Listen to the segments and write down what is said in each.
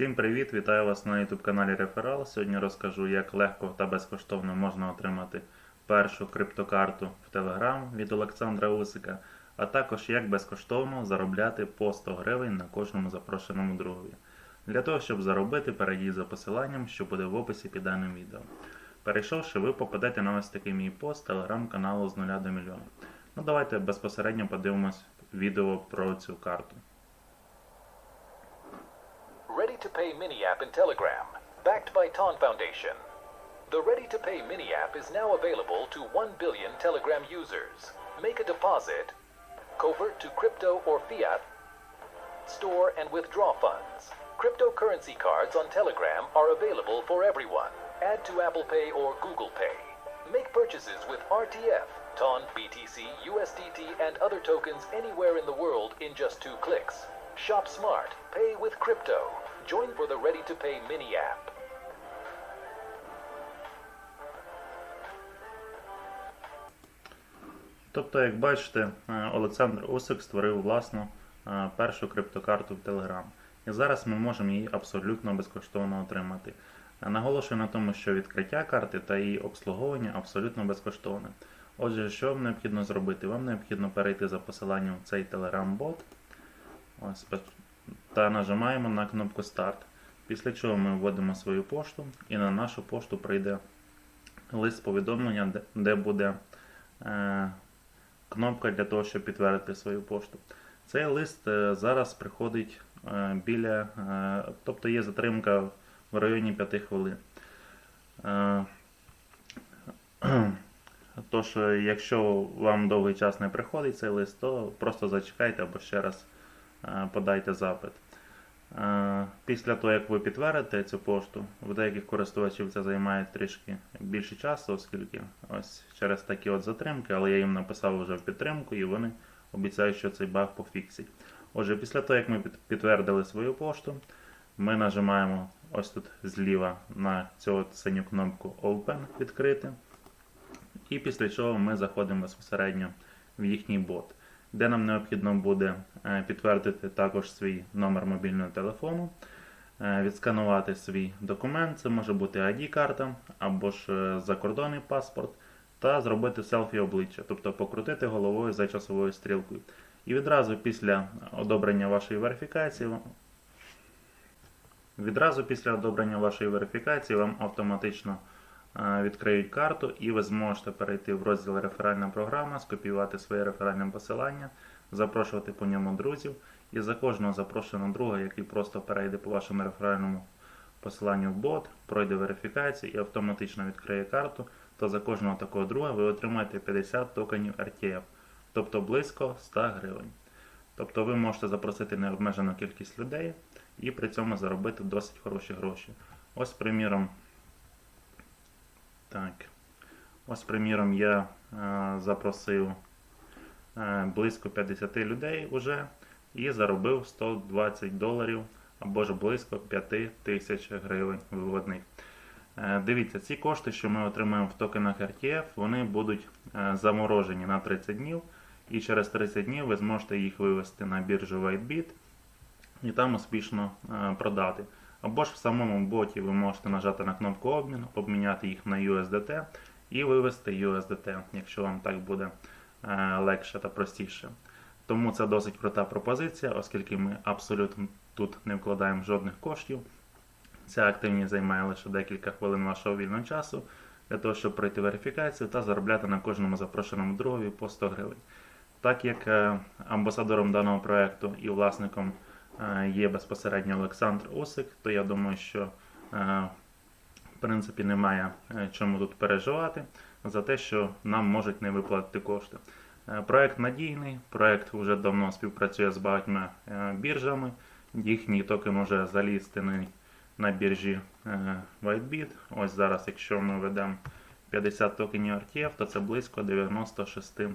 Всім привіт! Вітаю вас на YouTube каналі Реферал. Сьогодні розкажу, як легко та безкоштовно можна отримати першу криптокарту в Telegram від Олександра Усика, а також як безкоштовно заробляти по 100 гривень на кожному запрошеному другові. Для того, щоб заробити, перейдіть за посиланням, що буде в описі під даним відео. Перейшовши, ви попадете на ось такий мій пост телеграм-каналу з 0 до мільйона. Ну давайте безпосередньо подивимось відео про цю карту. To Pay Mini App in Telegram, backed by Ton Foundation. The Ready to Pay Mini App is now available to 1 billion Telegram users. Make a deposit, convert to crypto or fiat, store and withdraw funds. Cryptocurrency cards on Telegram are available for everyone. Add to Apple Pay or Google Pay. Make purchases with RTF, TON, BTC, USDT, and other tokens anywhere in the world in just two clicks. Shop smart, pay with crypto. Join for the Ready to Pay mini app. Тобто, як бачите, е, Олександр Усик створив власну е, першу криптокарту в Telegram. І зараз ми можемо її абсолютно безкоштовно отримати. Наголошую на тому, що відкриття карти та її обслуговування абсолютно безкоштовне. Отже, що вам необхідно зробити? Вам необхідно перейти за посиланням в цей Telegram-бот Ось, та нажимаємо на кнопку Старт. Після чого ми вводимо свою пошту і на нашу пошту прийде лист повідомлення, де- де буде е, кнопка для того, щоб підтвердити свою пошту. Цей лист е, зараз приходить е, біля, е, тобто є затримка в районі 5 хвилин. Тож, якщо вам довгий час не приходить цей лист, то просто зачекайте або ще раз подайте запит. Е, Після того, як ви підтвердите цю пошту, в деяких користувачів це займає трішки більше часу, оскільки ось через такі от затримки, але я їм написав вже в підтримку і вони обіцяють, що цей баг пофіксять. Отже, після того, як ми підтвердили свою пошту, ми нажимаємо ось тут зліва на цю от синю кнопку Open відкрити. І після чого ми заходимо безпосередньо в їхній бот, де нам необхідно буде е, підтвердити також свій номер мобільного телефону, е, відсканувати свій документ, це може бути ID-карта або ж е, закордонний паспорт, та зробити селфі обличчя, тобто покрутити головою за часовою стрілкою. І відразу після одобрення вашої верифікації Відразу після одобрення вашої верифікації вам автоматично відкриють карту і ви зможете перейти в розділ реферальна програма, скопіювати своє реферальне посилання, запрошувати по ньому друзів. І за кожного запрошеного друга, який просто перейде по вашому реферальному посиланню в бот, пройде верифікацію і автоматично відкриє карту, то за кожного такого друга ви отримаєте 50 токенів RTF, тобто близько 100 гривень. Тобто ви можете запросити необмежену кількість людей і при цьому заробити досить хороші гроші. Ось, приміром, так. Ось, приміром, я е, запросив е, близько 50 людей уже і заробив 120 доларів або ж близько 5 тисяч гривень виводних. Е, Дивіться, ці кошти, що ми отримаємо в токенах RTF, вони будуть заморожені на 30 днів, і через 30 днів ви зможете їх вивести на біржу WhiteBit і там успішно продати. Або ж в самому боті ви можете нажати на кнопку обмін, обміняти їх на USDT і вивести USDT, якщо вам так буде е, легше та простіше. Тому це досить крута пропозиція, оскільки ми абсолютно тут не вкладаємо жодних коштів. Ця активність займає лише декілька хвилин вашого вільного часу для того, щоб пройти верифікацію та заробляти на кожному запрошеному другові по 100 гривень. Так як е, амбасадором даного проекту і власником є безпосередньо Олександр Усик, то я думаю, що е, в принципі немає е, чому тут переживати за те, що нам можуть не виплатити кошти. Е, Проект надійний, проект вже давно співпрацює з багатьма е, біржами. Їхній токен вже залістений на біржі е, WhiteBit. Ось зараз, якщо ми ведемо 50 токенів RTF, то це близько 96 е,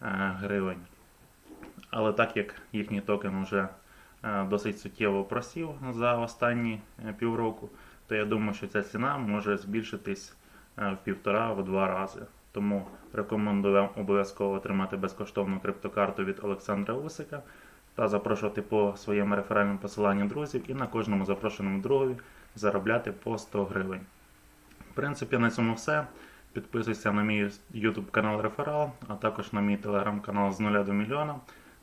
гривень. Але так як їхній токен вже е, досить суттєво просів за останні е, півроку, то я думаю, що ця ціна може збільшитись е, в півтора-в два рази. Тому рекомендую вам обов'язково отримати безкоштовну криптокарту від Олександра Усика. та запрошувати по своєму реферальному посиланню друзів і на кожному запрошеному другові заробляти по 100 гривень. В принципі, на цьому все. Підписуйся на мій YouTube канал Реферал, а також на мій телеграм-канал з 0 до мільйона.